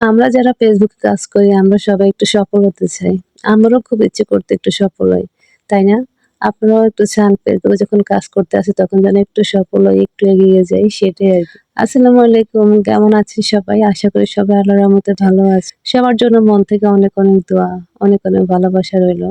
আমরা যারা ফেসবুকে কাজ করি, আমরা সবাই একটু সফল হতে চাই। আমারও খুব ইচ্ছে করতে একটু সফল হই। তাই না? আপনারাও একটু চান ফেসবুকে যখন কাজ করতে আসি তখন যেন একটু সফল হই, একটু এগিয়ে যাই সেটাই আরকি। আসসালামু আলাইকুম। কেমন আছেন সবাই? আশা করি সবাই আল্লাহর রহমতে ভালো আছে। সবার জন্য মন থেকে অনেক, অনেক দোয়া, অনেক, অনেক ভালোবাসা রইল।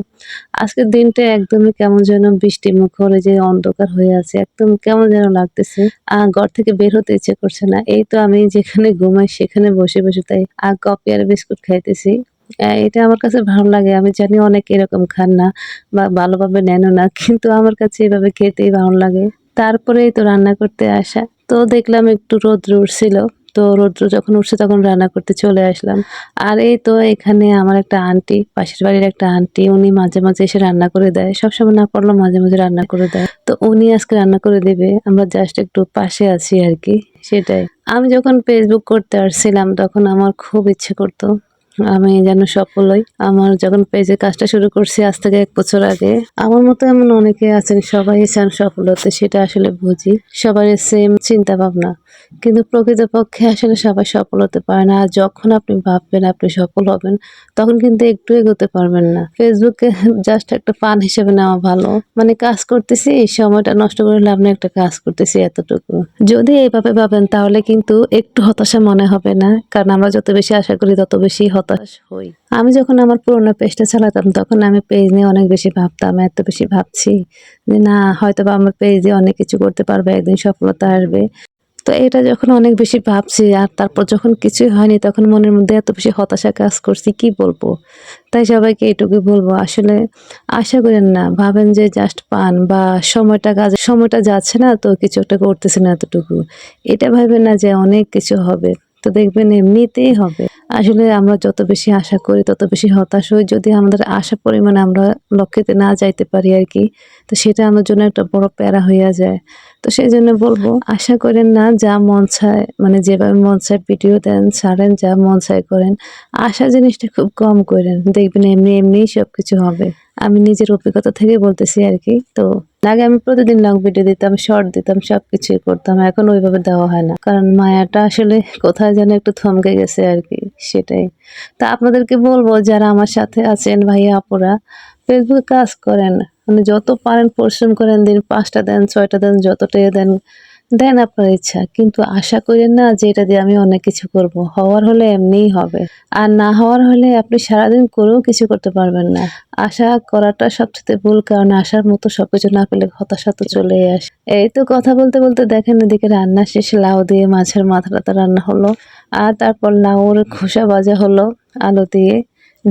আজকের দিনটা একদমই কেমন যেন বৃষ্টিমুখর এই যে অন্ধকার হয়ে আছে। একদম কেমন যেন লাগতেছে। আ ঘর থেকে বের হতে ইচ্ছে করছে না। এই তো আমি যেখানে ঘুমাই সেখানে বসে, বসে তাই আ কফি আর বিস্কুট খাইতেছি। অ্যা এটা আমার কাছে ভালো লাগে। আমি জানি অনেক এরকম খান না বা ভালোভাবে নেনও না। কিন্তু আমার কাছে এভাবে খেতেই ভালো লাগে। তারপরেই তো রান্না করতে আসা। তো দেখলাম একটু রৌদ্র উঠছিল। তো রৌদ্র যখন উঠছে তখন রান্না করতে চলে আসলাম। আর এই তো এখানে আমার একটা আন্টি, পাশের বাড়ির একটা আন্টি উনি মাঝে, মাঝে এসে রান্না করে দেয়। সবসময় না পারলেও মাঝে, মাঝে রান্না করে দেয়। তো উনি আজকে রান্না করে দেবে আমরা জাস্ট একটু পাশে আছি আর কি সেটাই। আমি যখন ফেসবুক করতে আসছিলাম তখন আমার খুব ইচ্ছে করতো আমি যেন সফল হই। আমার যখন পেজে কাজটা শুরু করছি আজ থেকে এক বছর আগে। আমার মতো এমন অনেকে আছেন সবাই চান সফল হতে সেটা আসলে বুঝি। সবারই সেম চিন্তা ভাবনা। কিন্তু প্রকৃতপক্ষে আসলে সবাই সফল হতে পারে না। আর যখন আপনি ভাববেন আপনি সফল হবেন, তখন কিন্তু একটু এগোতে পারবেন না। ফেসবুকে জাস্ট একটা ফান হিসেবে নেওয়া ভালো। মানে কাজ করতেছি, এই সময়টা নষ্ট করে লাভ নেই, একটা কাজ করতেছি এতটুকু। যদি এইভাবে ভাবেন, তাহলে কিন্তু একটু হতাশা মনে হবে না। কারণ আমরা যত বেশি আশা করি, তত বেশি হতাশ হই। আমি যখন আমার পুরোনো পেজটা চালাতাম, তখন আমি পেজ নিয়ে অনেক বেশি ভাবতাম। এত বেশি ভাবছি যে না হয়তো বা আমার পেজ দিয়ে অনেক কিছু করতে পারবে, একদিন সফলতা আসবে। তো এটা যখন অনেক বেশি ভাবছি, আর তারপর যখন কিছুই হয়নি, তখন মনের মধ্যে এত বেশি হতাশা কাজ করছি, কি বলব? তাই সবাইকে এটুকু বলব, আসলে আশা করেন না। ভাবেন যে জাস্ট পান বা সময়টা কাজ, সময়টা যাচ্ছে না, তো কিছু একটা করতেছে না এতটুকু। এটা ভাইবেন না যে অনেক কিছু হবে। তো দেখবেন এমনিতেই হবে। আসলে আমরা যত বেশি আশা করি তত বেশি হতাশ হই। যদি আমাদের আশা পরিমাণে আমরা লক্ষ্যেতে না যাইতে পারি আর কি তো সেটা আমার জন্য একটা বড় প্যারা হইয়া যায়। তো সেই জন্য বলব আশা করেন না যা মন চায় মানে যেভাবে মন চায় ভিডিও দেন, ছাড়েন যা মন চায় করেন। আশা জিনিসটা খুব কম কইরেন। দেখবেন এমনি, এমনিই সবকিছু হবে। আমি নিজের অভিজ্ঞতা থেকে বলতেছি আর কি তো আগে আমি প্রতিদিন লং ভিডিও দিতাম, শর্ট দিতাম, সবকিছুই করতাম। এখন ওইভাবে দেওয়া হয় না। কারণ মায়াটা আসলে কোথায় যেন একটু থমকে গেছে আরকি, সেটাই। তা আপনাদেরকে বলব যারা আমার সাথে আছেন ভাইয়া আপুরা, ফেসবুকে কাজ করেন। মানে যত পারেন পরিশ্রম করেন দিন পাঁচটা দেন, ছয়টা দেন, যতটাই দেন, দেন আপনার ইচ্ছা। কিন্তু আশা কইরেন না যে এটা দিয়ে আমি অনেক কিছু করব। হওয়ার হলে এমনিই হবে। আর না হওয়ার হলে আপনি সারাদিন করেও কিছু করতে পারবেন না। আশা করাটা সবচাইতে ভুল কারণ আশার মতো সবকিছু না পেলে হতাশা তো চলেই আসে। এই তো কথা বলতে, বলতে দেখেন এদিকে রান্না শেষ লাউ দিয়ে মাছের মাথা-টাথা রান্না হলো। আর তারপর লাউর খোসা ভাজা হলো আলু দিয়ে।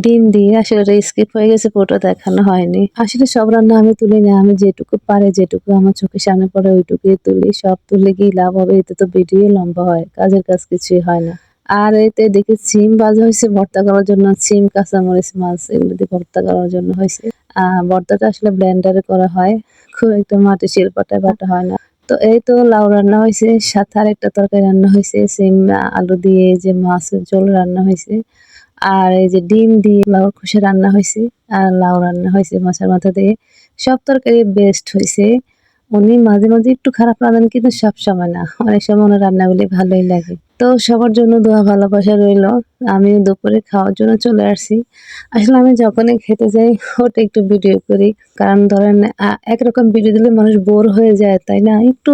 ডিম দিয়ে আসলে স্কিপ হয়ে গেছে পুরোটা দেখানো হয়নি। আসলে সব রান্না আমি তুলি না। আমি যেটুকু পারে যেটুকু আমার চোখের সামনে পড়ে ওইটুকুই তুলি। সব তুলে গিয়ে লাভ হবে? এতে তো ভিডিও লম্বা হয়। কাজের কাজ কিছুই হয় না। আর এতে দেখি সিম ভাজা হয়েছে ভর্তা করার জন্য। সিম, কাঁচামরিচ, মাছ এগুলো দিয়ে ভর্তা করার জন্য হয়েছে ভর্তাটা আসলে ব্লেন্ডারে করা হয়। খুব একটা মাটির শিলপাটায় বাটা হয় না। তো এই তো লাউ রান্না হয়েছে সাথে আরেকটা তরকারি রান্না হয়েছে সিম, আলু দিয়ে যে মাছের ঝোল রান্না হইছে। আর এই যে ডিম দিয়ে লাউর খোসা রান্না হয়েছে, আর লাউ রান্না হয়েছে মাছের মাথা দিয়ে। সব তরকারি বেস্ট হইছে। উনি মাঝে, মাঝে একটু খারাপ রাঁধেন কিন্তু সব সময় না। অনেক সময় ওনার রান্নাগুলি ভালোই লাগে। তো সবার জন্য দোয়া ভালোবাসা রইল। আমিও দুপুরে খাওয়ার জন্য চলে আসছি। আসলে আমি যখনই খেতে যাই ওটা একটু ভিডিও করি। কারণ ধরেন একরকম ভিডিও দিলে মানুষ বোর হয়ে যায়, তাই না? একটু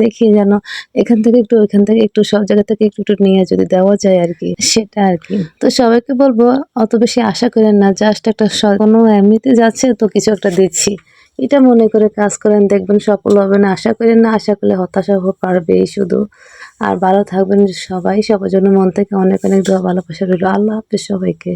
দেখি যেন এখান থেকে একটু ওইখান থেকে একটু সব জায়গা থেকে একটু, একটু নিয়ে যদি দেওয়া যায় আর কি সেটা আর কি তো সবাইকে বলব অত বেশি আশা কইরেন না। জাস্ট একটা কোনো এমনিতে যাচ্ছে তো কিছু একটা দিচ্ছি। এটা মনে করে কাজ করেন দেখবেন সফল হবে না আশা করেন না, আশা করলে হতাশা পারবেই শুধু। আর ভালো থাকবেন সবাই। সবার জন্য মন থেকে অনেক, অনেক দোয়া ভালোবাসা রইল আল্লাহ হাফেজ সবাইকে।